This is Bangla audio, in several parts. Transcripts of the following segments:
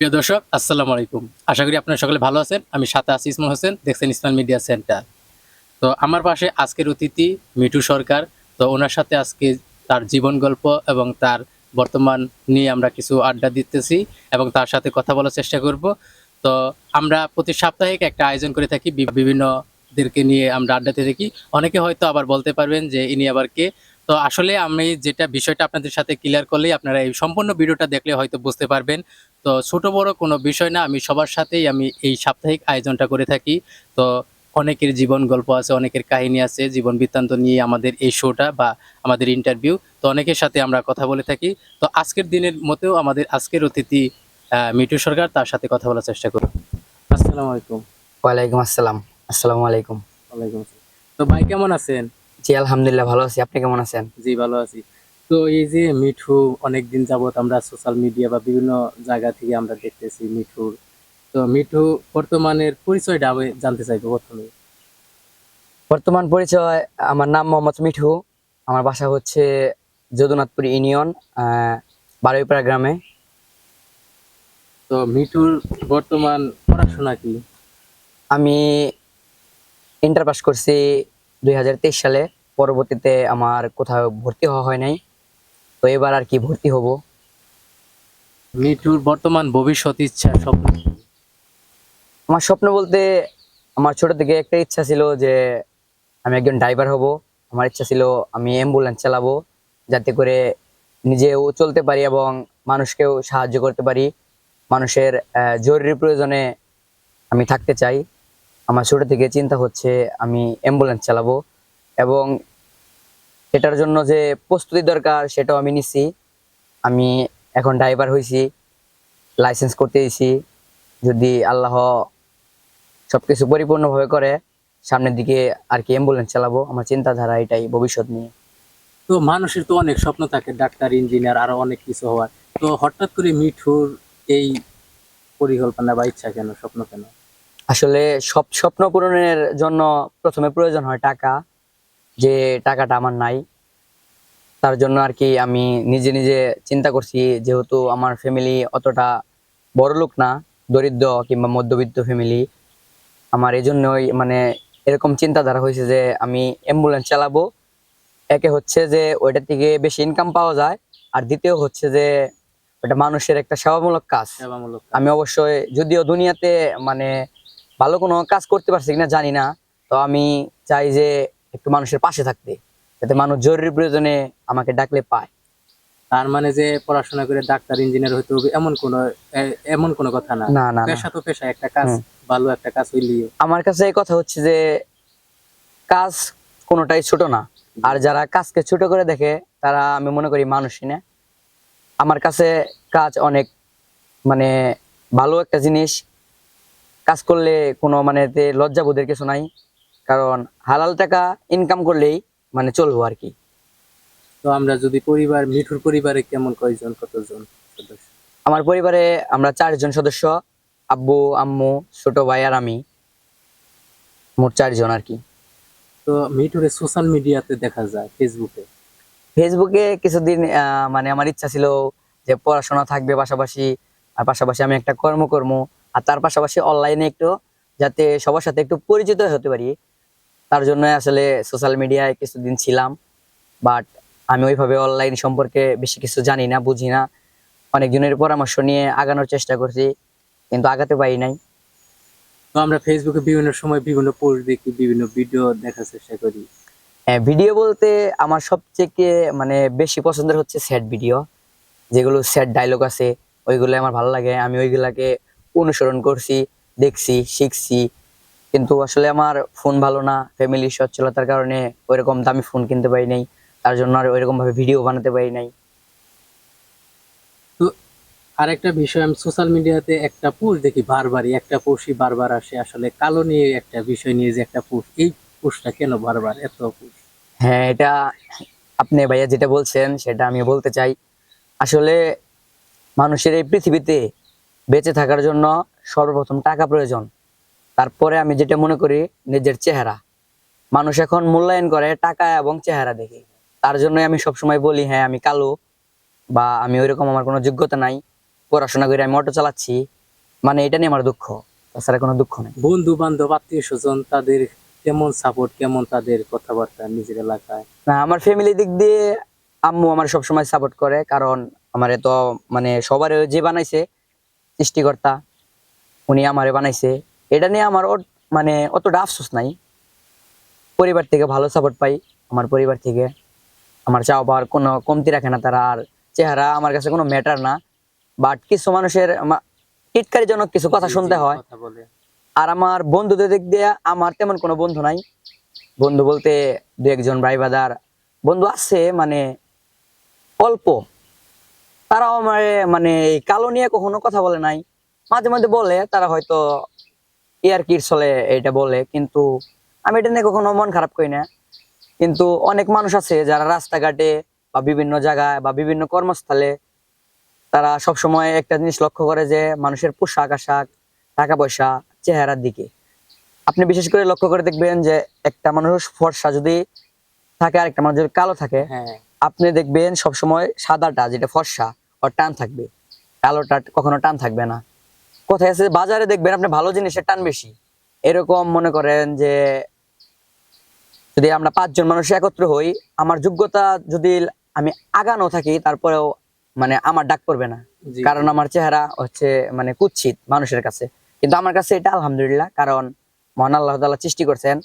প্রিয় দর্শক, আসসালামু আলাইকুম। আশা করি আপনারা সকলে ভালো আছেন। আমি সাতা আছি ইসমাল হোসেন, দেখছেন ইসমাল মিডিয়া সেন্টার। তো আমার পাশে আজকের অতিথি মিঠু সরকার। তো ওনার সাথে আজকে তার জীবন গল্প এবং তার বর্তমান নিয়ে আমরা কিছু আড্ডা দিতেছি এবং তার সাথে কথা বলার চেষ্টা করব। তো আমরা প্রতি সাপ্তাহিক একটা আয়োজন করে থাকি, বি- বিভিন্নদেরকে নিয়ে আমরা আড্ডাতে থাকি। অনেকে হয়তো আবার বলতে পারবেন যে ইনি আবার কে। তো আসলে আমি যেটা বিষয়টা আপনাদের সাথে ক্লিয়ার করলেই আপনারা এই সম্পূর্ণ ভিডিওটা দেখলে হয়তো বুঝতে পারবেন। তো ছোট বড় কোনো বিষয় না আমি সবার সাথেই আমি এই সাপ্তাহিক আয়োজনটা করে থাকি। তো অনেকের জীবন গল্প আছে অনেকের কাহিনী আছে জীবন বৃত্তান্ত নিয়ে আমাদের এই শোটা বা আমাদের ইন্টারভিউ তো অনেকের সাথে আমরা কথা বলে থাকি। তো আজকের দিনের মতেও আমাদের আজকের অতিথি মিটু সরকার তার সাথে কথা বলার চেষ্টা করব। আসসালামু আলাইকুম। ওয়ালাইকুম আসসালাম। আসসালামু আলাইকুম। ওয়ালাইকুম আসসালাম। তো ভাই কেমন আছেন? জি আলহামদুলিল্লাহ ভালো আছি। আপনি কেমন আছেন? জি ভালো আছি। তো এই যে মিঠু অনেক দিন যাবত আমরা সোশ্যাল মিডিয়া বা বিভিন্ন জায়গা থেকে আমরা দেখতেছি মিঠুর। তো মিঠু বর্তমানের পরিচয়টা আমি জানতে চাইব প্রথমে। বর্তমান পরিচয় আমার নাম মোহাম্মদ মিঠু। আমার বাসা হচ্ছে যদুনাথপুর ইউনিয়ন আহ, বারুইপাড়া গ্রামে। তো মিঠুর বর্তমান পড়াশোনা কি? আমি ইন্টার পাস করছি দুই হাজার তেইশ সালে। পরবর্তীতে আমার কোথাও ভর্তি হওয়া হয় নাই। তো এবার আর কি ভর্তি হব? মিঠুর বর্তমান ভবিষ্যৎ ইচ্ছা স্বপ্ন? আমার স্বপ্ন বলতে আমার ছোট থেকে একটা ইচ্ছা ছিল যে আমি একজন ড্রাইভার হব। আমার ইচ্ছা ছিল আমি অ্যাম্বুলেন্স চালাবো যাতে করে নিজেও চলতে পারি এবং মানুষকেও সাহায্য করতে পারি। মানুষের জরুরি প্রয়োজনে আমি থাকতে চাই। আমার ছোট থেকে চিন্তা হচ্ছে আমি অ্যাম্বুলেন্স চালাবো এবং এটার জন্য যে প্রস্তুতি দরকার সেটাও আমি নিচ্ছি আমি এখন ড্রাইভার হয়েছি লাইসেন্স করতে দিয়েছি যদি আল্লাহ সবকিছু পরিপূর্ণভাবে করে সামনের দিকে আর কি অ্যাম্বুলেন্স চালাবো আমার চিন্তাধারা এটাই ভবিষ্যৎ নিয়ে। তো মানুষের তো অনেক স্বপ্ন থাকে ডাক্তার ইঞ্জিনিয়ার আরও অনেক কিছু হওয়ার। তো হঠাৎ করে মিঠুর এই পরিকল্পনা বা ইচ্ছা কেন স্বপ্ন কেন? আসলে সব স্বপ্ন পূরণের জন্য প্রথমে প্রয়োজন হয় টাকা যে টাকাটা আমার নাই। তার জন্য আর কি আমি নিজে নিজে চিন্তা করছি যেহেতু আমার ফ্যামিলি অতটা বড় লোক না দরিদ্র কিংবা মধ্যবিত্ত ফ্যামিলি আমার এই জন্যই মানে এরকম চিন্তাধারা হয়েছে যে আমি অ্যাম্বুলেন্স চালাবো। একে হচ্ছে যে ওইটা থেকে বেশি ইনকাম পাওয়া যায় আর দ্বিতীয় হচ্ছে যে ওটা মানুষের একটা সেবামূলক কাজ। সেবামূলক আমি অবশ্যই যদিও দুনিয়াতে মানে ভালো কোনো কাজ করতে পারছি কিনা জানি না তো আমি চাই যে একটু মানুষের পাশে থাকতে। যাতে মানুষ জরুরি প্রয়োজনে আমাকে ডাকলে পায়। তার মানে যে পড়াশোনা করে ডাক্তার ইঞ্জিনিয়ার হতে হবে এমন কোন এমন কোনো কথা না। না না। পেশা তো পেশা একটা কাজ ভালো একটা কাজ হইলেই। আমার কাছে এই কথা হচ্ছে যে কাজ কোনোটাই ছোট না। আর যারা কাজকে ছোট করে দেখে তারা আমি মনে করি মানুষই না। আমার কাছে কাজ অনেক মানে ভালো একটা জিনিস। কাজ করলে কোনো মানে লজ্জাবোধের কিছু নাই। কারণ হালাল টাকা ইনকাম করলেই মানে চলবো আর কি। তো আমরা যদি পরিবার মিঠুর পরিবারে কেমন কয়জন কতজন সদস্য? আমার পরিবারে আমরা চারজন সদস্য আব্বু আম্মু ছোট ভাই আর আমি। মোট চারজন আর কি। তো মিঠুরে সোশ্যাল মিডিয়াতে দেখা যায় ফেসবুকে ফেসবুকে কিছুদিন আহ, মানে আমার ইচ্ছা ছিল যে পড়াশোনা থাকবে পাশাপাশি আর পাশাপাশি আমি একটা কর্ম কর্ম আর তার পাশাপাশি অনলাইনে একটু যাতে সবার সাথে একটু পরিচিত হতে পারি। তার জন্য আসলে সোশ্যাল মিডিয়ায় কিছুদিন ছিলাম বাট আমি ওইভাবে অনলাইন সম্পর্কে বেশি কিছু জানি না বুঝি না। অনেকজনের পরামর্শ নিয়ে আগানোর চেষ্টা করছি কিন্তু আগাতে পারি নাই। তো আমরা ফেসবুকে বিভিন্ন সময় বিভিন্ন পোস্ট দেখি বিভিন্ন ভিডিও দেখার চেষ্টা করি। ভিডিও বলতে আমার সবথেকে মানে বেশি পছন্দের হচ্ছে স্যাড ভিডিও যেগুলো স্যাড ডায়লগ আছে ওইগুলো আমার ভালো লাগে। আমি ওইগুলাকে অনুসরণ করছি দেখছি শিখছি। কিন্তু আসলে আমার ফোন ভালো না ফ্যামিলির সচ্ছলতার কারণে ওইরকম দামি ফোন কিনতে পারি নাই তার জন্য আর ওইরকম ভাবে ভিডিও বানাতে পারি নাই। তো আরেকটা বিষয় আমি সোশ্যাল মিডিয়াতে একটা পোস্ট দেখি বারবারই একটা পোস্টই বারবার আসে আসলে কালো নিয়ে একটা বিষয় নিয়ে যে একটা পোস্ট এই পোস্টটা কেন বারবার এত পোস্ট হ্যাঁ এটা আপনি ভাইয়া যেটা বলছেন সেটা আমি বলতে চাই। আসলে মানুষের এই পৃথিবীতে বেঁচে থাকার জন্য সর্বপ্রথম টাকা প্রয়োজন। তারপরে আমি যেটা মনে করি নিজের চেহারা। মানুষ এখন মূল্যায়ন করে টাকা এবং চেহারা দেখে। তার জন্যই আমি সবসময় বলি হ্যাঁ আমি কালো বা আমি ওইরকম আমার কোনো যোগ্যতা নাই। পড়াশোনা করে আমি অটো চালাচ্ছি। মানে এটা নিয়ে আমার দুঃখ। তাছাড়া কোনো দুঃখ নেই। বন্ধু বান্ধব আত্মীয় স্বজন তাদের কেমন সাপোর্ট কেমন তাদের কথাবার্তা নিজের এলাকায়? না আমার ফ্যামিলি দিক দিয়ে আম্মু আমার সবসময় সাপোর্ট করে কারণ আমার তো মানে সবার যে বানাইছে সৃষ্টিকর্তা উনি আমারে বানাইছে। এটা নিয়ে আমার মানে অতটা আফসোস নাই। পরিবার থেকে ভালো সাপোর্ট পাই। আমার পরিবার থেকে আমার চাওয়া পাওয়ার কোনো কমতি রাখে না তারা। আর চেহারা আমার কাছে কোনো ম্যাটার না। বাট কিছু মানুষের মা- টিটকারিজনক কিছু কথা শুনতে হয়। আর আমার বন্ধুদের দিক দিয়ে আমার তেমন কোনো বন্ধু নাই। বন্ধু বলতে দু একজন ভাই বাদার বন্ধু আছে মানে অল্প। তারাও আমার মানে কালো নিয়ে কখনো কথা বলে নাই। মাঝে মাঝে বলে তারা হয়তো ইয়ার কির চলে এটা বলে কিন্তু আমি এটা নিয়ে কখনো মন খারাপ করি না। কিন্তু অনেক মানুষ আছে যারা রাস্তাঘাটে বা বিভিন্ন জায়গায় বা বিভিন্ন কর্মস্থলে তারা সব সময় একটা জিনিস লক্ষ্য করে যে মানুষের পোশাক আশাক টাকা পয়সা চেহারার দিকে। আপনি বিশেষ করে লক্ষ্য করে দেখবেন যে একটা মানুষ ফর্সা যদি থাকে আর একটা মানুষ যদি কালো থাকে হ্যাঁ। আপনি দেখবেন সবসময় সাদাটা যেটা ফর্সা ওর টান থাকবে। কালোটা কখনো টান থাকবে না। কোথায় আছে বাজারে দেখবেন আপনি ভালো জিনিসের টান বেশি। এরকম মনে করেন যে যদি আমরা পাঁচজন মানুষ একত্র হই আমার যোগ্যতা যদি আমি আগানো থাকি তারপরেও মানে আমার ডাক পড়বে না। কারণ আমার চেহারা হচ্ছে মানে কুৎসিত মানুষের কাছে। কিন্তু আমার কাছে এটা আলহামদুলিল্লাহ কারণ মহান আল্লাহ তাআলা সৃষ্টি করছেন।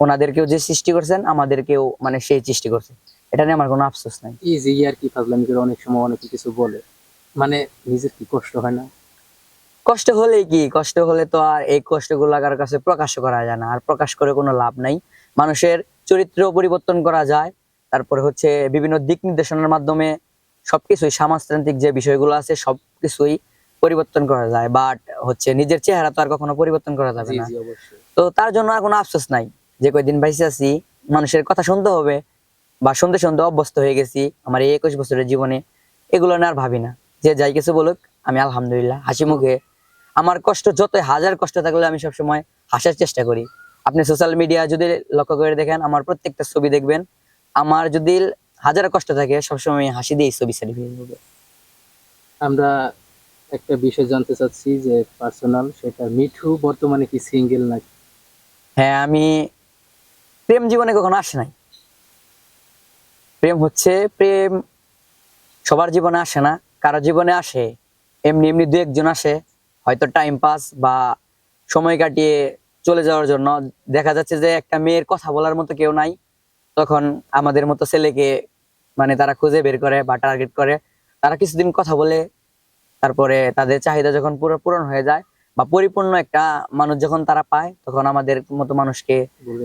ওনাদেরকেও যে সৃষ্টি করছেন আমাদেরকেও মানে সেই সৃষ্টি করছে। এটা নিয়ে আমার কোনো আফসোস নাই। যে ইয়ার কি ফাজলামি করে অনেক সময় অনেক কিছু বলে। মানে নিজের কি কষ্ট হয় না? কষ্ট হলে কি? কষ্ট হলে তো আর এই কষ্টগুলো কারোর কাছে প্রকাশ করা যায় না। আর প্রকাশ করে কোনো লাভ নাই। মানুষের চরিত্র পরিবর্তন করা যায়। তারপরে হচ্ছে বিভিন্ন দিক নির্দেশনার মাধ্যমে সবকিছুই সমাজতান্ত্রিক যে বিষয়গুলো আছে সবকিছুই পরিবর্তন করা যায়। বাট হচ্ছে নিজের চেহারা তো আর কখনো পরিবর্তন করা যাবে না। তো তার জন্য আর কোনো আফসোস নাই। যে কয়দিন বাইসে আছি মানুষের কথা শুনতে হবে বা শুনতে শুনতে অভ্যস্ত হয়ে গেছি। আমার এই একুশ বছরের জীবনে এগুলো না আর ভাবি না। যে যাই কিছু বলুক আমি আলহামদুলিল্লাহ। হাসি মুখে আমার কষ্ট যত হাজার কষ্ট থাকলে আমি সবসময় হাসার চেষ্টা করি। আপনি সোশ্যাল মিডিয়া যদি লক্ষ্য করে দেখেন আমার প্রত্যেকটা ছবি দেখবেন আমার যদি হাজার কষ্ট থাকে সবসময় হাসি দিয়ে ছবি করব আমরা একটা বিষয় জানতে চাচ্ছি যে পার্সোনাল সেটা মিঠু বর্তমানে কি সিঙ্গেল নাকি? হ্যাঁ আমি প্রেম জীবনে কখনো আসে নাই। প্রেম হচ্ছে প্রেম সবার জীবনে আসে না কারও জীবনে আসে এমনি এমনি দু একজন আসে। হয়তো টাইম পাস বা সময় কাটিয়ে চলে যাওয়ার জন্য দেখা যাচ্ছে যে একটা মেয়ের কথা বলার মতো কেউ নাই। তখন আমাদের মতো ছেলেকে মানে তারা খুঁজে বের করে বা টার্গেট করে। তারা কিছুদিন কথা বলে তারপরে তাদের চাহিদা যখন পুরো পূরণ হয়ে যায় বা পরিপূর্ণ একটা মানুষ যখন তারা পায় তখন আমাদের মতো মানুষকে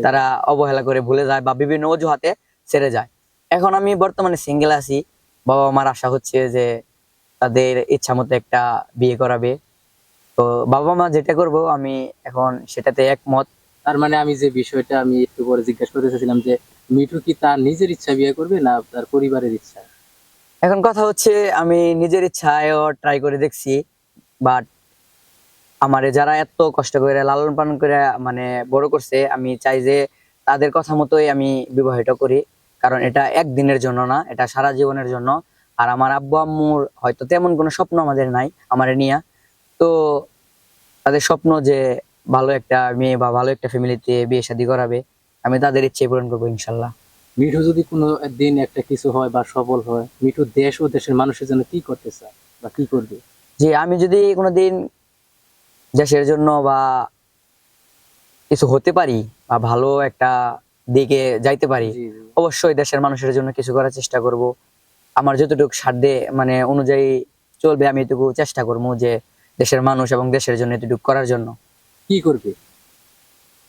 তারা অবহেলা করে ভুলে যায় বা বিভিন্ন অজুহাতে ছেড়ে যায়। এখন আমি বর্তমানে সিঙ্গেল আছি বাবা মার আশা হচ্ছে যে তাদের ইচ্ছা মতো একটা বিয়ে করাবে। তো বাবা মা যেটা করব আমি এখন সেটাতে একমত। তার মানে আমি যে বিষয়টা আমি একটু পরে জিজ্ঞাসা করতে চাইছিলাম যে মিঠু কি তার নিজের ইচ্ছা বিয়ে করবে না তার পরিবারের ইচ্ছা? এখন কথা হচ্ছে আমি নিজের ইচ্ছায়ও ট্রাই করে দেখছি বাট আমারে যারা এত কষ্ট করে লালন পালন করে মানে বড় করছে আমি চাই যে তাদের কথা মতোই আমি বিবাহিত করি কারণ এটা একদিনের জন্য না এটা সারা জীবনের জন্য। আর আমার আব্বু আম্মুর হয়তো তেমন কোনো স্বপ্ন আমাদের নাই আমার নিয়ে। তো তাদের স্বপ্ন যে ভালো একটা মেয়ে বা ভালো একটা ফ্যামিলিতে বিয়ে শাদী করাবে আমি তাদের ইচ্ছে পূরণ করব ইনশাল্লাহ। মিঠু যদি কোনো দিন একটা কিছু হয় বা সফল হয় মিঠু দেশ ও দেশের মানুষের জন্য কি করতে চায় বা কি করবে? যে আমি যদি কোনোদিন দেশের জন্য বা কিছু হতে পারি বা ভালো একটা দিকে যাইতে পারি অবশ্যই দেশের মানুষের জন্য কিছু করার চেষ্টা করব। আমার যতটুকু সাধ্যে মানে অনুযায়ী চলবে আমি এটুকু চেষ্টা করব যে দেশের মানুষ এবং দেশের জন্য এতটুকু করার জন্য। কি করবে?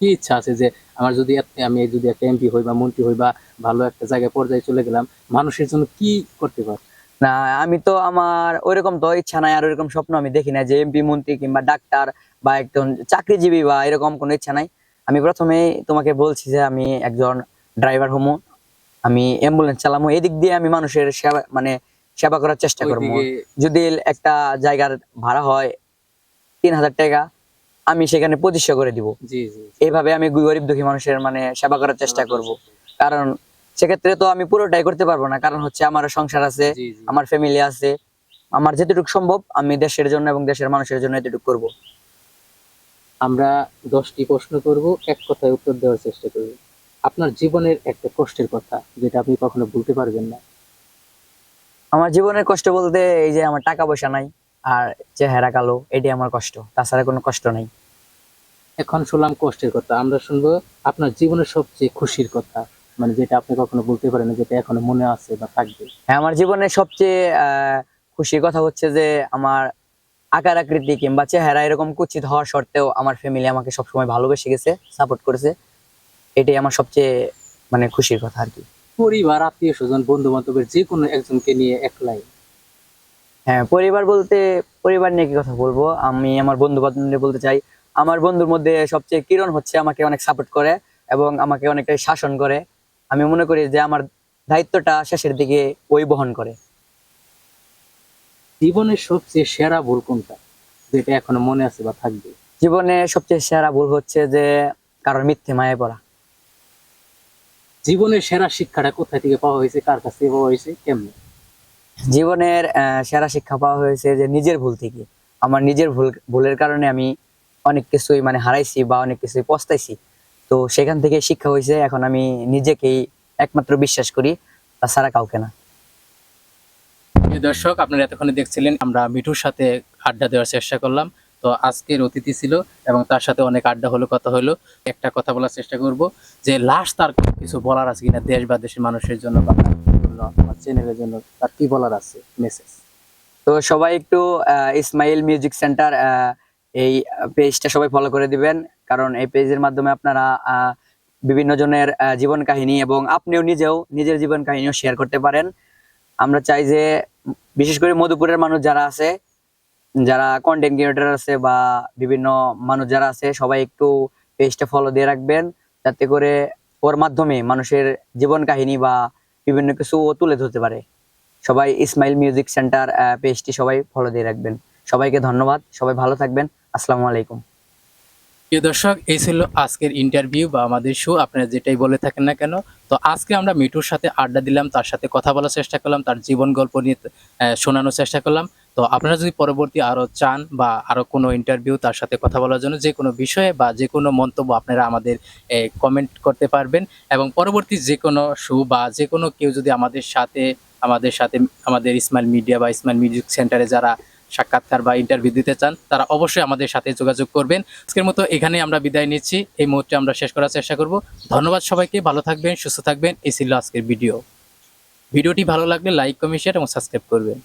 কি ইচ্ছা আছে যে আমার যদি আমি যদি একটা এমপি হই বা মন্ত্রী হই বা ভালো একটা জায়গায় পর্যায়ে চলে গেলাম মানুষের জন্য কি করতে পার না আমি তো আমার ওইরকম তো ইচ্ছা নাই আর ওইরকম স্বপ্ন আমি দেখি না যে এমপি মন্ত্রী কিংবা ডাক্তার বা একজন চাকরিজীবী বা এরকম কোনো ইচ্ছা নাই। আমি প্রথমেই তোমাকে বলছি যে আমি একজন ড্রাইভার হমু আমি অ্যাম্বুলেন্স চালামু। এদিক দিয়ে আমি মানুষের সেবা মানে সেবা করার চেষ্টা করব। যদি একটা জায়গার ভাড়া হয় তিন হাজার টাকা আমি সেখানে পঁচিশশো করে দিব। এইভাবে আমি গরিব দুঃখী মানুষের মানে সেবা করার চেষ্টা করব। কারণ সেক্ষেত্রে তো আমি পুরোটাই করতে পারব না। কারণ হচ্ছে আমার সংসার আছে আমার ফ্যামিলি আছে আমার যেটুকু সম্ভব আমি দেশের জন্য এবং দেশের মানুষের জন্য এতটুকু করব। আমরা দশটি প্রশ্ন করব এক কথায় উত্তর দেওয়ার চেষ্টা করব। আপনার জীবনের একটা কষ্টের কথা যেটা আপনি কখনো ভুলতে পারবেন না। আমার জীবনের কষ্ট বলতে এই যে আমার টাকা পয়সা নাই আর চেহারা কালো এটাই আমার কষ্ট। তাছাড়া কোনো কষ্ট নাই। এখন শুনলাম কষ্টের কথা। আমরা শুনব আপনার জীবনের সবচেয়ে খুশির কথা মানে যেটা আপনি কখনো বলতে পারেন যেটা এখনও মনে আছে বা থাকবে। হ্যাঁ আমার জীবনের সবচেয়ে আহ, খুশির কথা হচ্ছে যে আমার আকার আকৃতি কিংবা চেহারা এরকম কুচিত হওয়ার সত্ত্বেও আমার ফ্যামিলি আমাকে সবসময় ভালোবেসে গেছে সাপোর্ট করেছে। এটাই আমার সবচেয়ে মানে খুশির কথা আর কি। পরিবার আত্মীয় স্বজন বন্ধু বান্ধবের যে কোনো একজনকে নিয়ে এক লাইন হ্যাঁ পরিবার বলতে পরিবার নিয়ে কি কথা বলব? আমি আমার বন্ধু বান্ধব বলতে চাই আমার বন্ধুর মধ্যে সবচেয়ে কিরণ হচ্ছে আমাকে অনেক সাপোর্ট করে এবং আমাকে অনেকটাই শাসন করে। আমি মনে করি যে আমার দায়িত্বটা শেষের দিকে ওই বহন করে। জীবনের সবচেয়ে সেরা ভুল কোনটা যেটা এখনও মনে আছে বা থাকবে? জীবনে সবচেয়ে সেরা ভুল হচ্ছে যে কারোর মিথ্যে মায়ে পড়া। জীবনের সেরা শিক্ষাটা কোথায় থেকে পাওয়া হয়েছে? কার কাছ থেকে পাওয়া হয়েছে? কেমনে? জীবনের সেরা শিক্ষা পাওয়া হয়েছে যে নিজের ভুল থেকে। আমার নিজের ভুল ভুলের কারণে আমি অনেক কিছুই মানে হারাইছি বা অনেক কিছুই পস্তাইছি। তো সেখান থেকে শিক্ষা হয়েছে এখন আমি নিজেকেই একমাত্র বিশ্বাস করি তাছাড়া কাউকে না। দর্শক আপনারা এতক্ষণে দেখছিলেন আমরা মিঠুর সাথে আড্ডা দেওয়ার চেষ্টা করলাম। তো আজকের অতিথি ছিল এবং তার সাথে অনেক আড্ডা হলো, কথা হলো। একটা কথা বলার চেষ্টা করব যে লাস্ট তার কিছু বলার আছে কিনা দেশ বা দেশের মানুষের জন্য বা চ্যানেলের জন্য, তার কি বলার আছে? মেসেজ তো সবাই একটু ইসমাইল মিউজিক সেন্টার এই পেজটা সবাই ফলো করে দিবেন। কারণ এই পেজের মাধ্যমে আপনারা বিভিন্ন জনের জীবন কাহিনী এবং আপনিও নিজেও নিজের জীবন কাহিনীও শেয়ার করতে পারেন। আমরা চাই যে, বিশেষ করে মধুপুরের মানুষ যারা আছে যারা কন্টেন্ট ক্রিয়েটর আছে বা বিভিন্ন মানুষ যারা আছে, সবাই একটু পেজটা ফলো দিয়ে রাখবেন। যাতে করে ওর মাধ্যমে মানুষের জীবন কাহিনী বা বিভিন্ন কিছু ও তুলে ধরতে পারে। সবাই ইসমাইল মিউজিক সেন্টার পেজটি সবাই ফলো দিয়ে রাখবেন। সবাইকে ধন্যবাদ। সবাই ভালো থাকবেন। আসসালামু আলাইকুম। প্রিয় দর্শক, এই ছিল আজকের ইন্টারভিউ বা আমাদের শো আপনারা যেটাই বলে থাকেন না কেন, তো আজকে আমরা মিঠুর সাথে আড্ডা দিলাম। তার সাথে কথা বলার চেষ্টা করলাম। তার জীবন গল্প নিয়ে শোনানোর চেষ্টা করলাম। তো আপনারা যদি পরবর্তী আরও চান বা আরও কোনো ইন্টারভিউ তার সাথে কথা বলার জন্য যে কোনো বিষয়ে বা যে কোনো মন্তব্য আপনারা আমাদের কমেন্ট করতে পারবেন এবং পরবর্তী যে কোনো শো বা যে কোনো কেউ যদি আমাদের সাথে আমাদের সাথে, আমাদের ইসমাইল মিডিয়া বা ইসমাইল মিউজিক সেন্টারে যারা সাক্ষাৎকার বা ইন্টারভিউ দিতে চান, তারা অবশ্যই আমাদের সাথে যোগাযোগ করবেন। আজকের মতো এখানে আমরা বিদায় নিচ্ছি। এই মুহূর্তে আমরা শেষ করার চেষ্টা করব। ধন্যবাদ সবাইকে, ভালো থাকবেন, সুস্থ থাকবেন। এই ছিল আজকের ভিডিও। ভিডিওটি ভালো লাগলে লাইক, কমেন্ট শেয়ার এবং সাবস্ক্রাইব করবেন।